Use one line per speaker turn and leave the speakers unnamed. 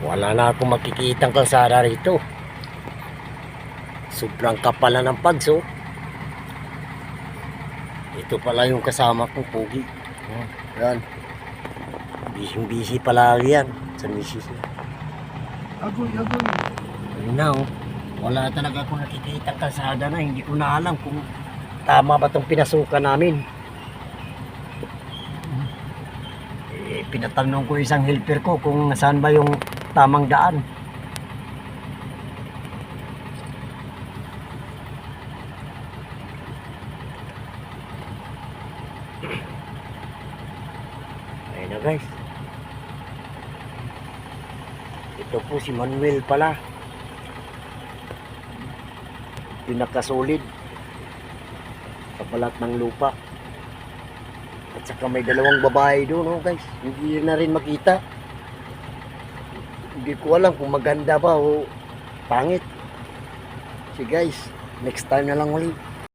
Wala na akong makikitang kalsada rito. Sobrang kapal na ng pagso. Ito pala yung kasama kong pugi. Oh, yan. Busy-busy palagi yan sa misis niya.
Agoy, agoy.
Ayun na oh. Wala talaga akong nakikita kalsada na. Hindi ko na alam kung tama ba itong pinasukan namin. Eh, pinatanong ko isang helper ko kung saan ba yung tamang daan. Ayun na guys. Ito po si Manuel pala. Pinakasolid sa balat ng lupa. At saka may dalawang babae doon, oh guys. Hindi na rin makita. Hindi ko alam kung maganda ba o pangit. So guys, next time na lang ulit.